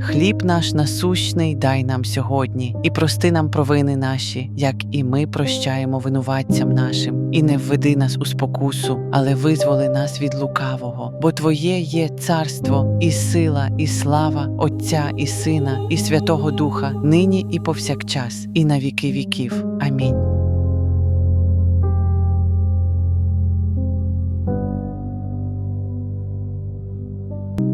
Хліб наш насущний дай нам сьогодні, і прости нам провини наші, як і ми прощаємо винуватцям нашим, і не введи нас у спокусу, але визволи нас від лукавого, бо Твоє є царство, і сила, і слава Отця і Сина, і Святого Духа, нині і повсякчас, і на віки віків. Амінь.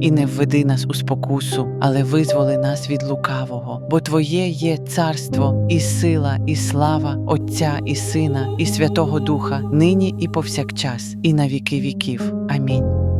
і не введи нас у спокусу, але визволи нас від лукавого, бо Твоє є царство, і сила, і слава Отця і Сина, і Святого Духа, нині і повсякчас, і на віки віків. Амінь.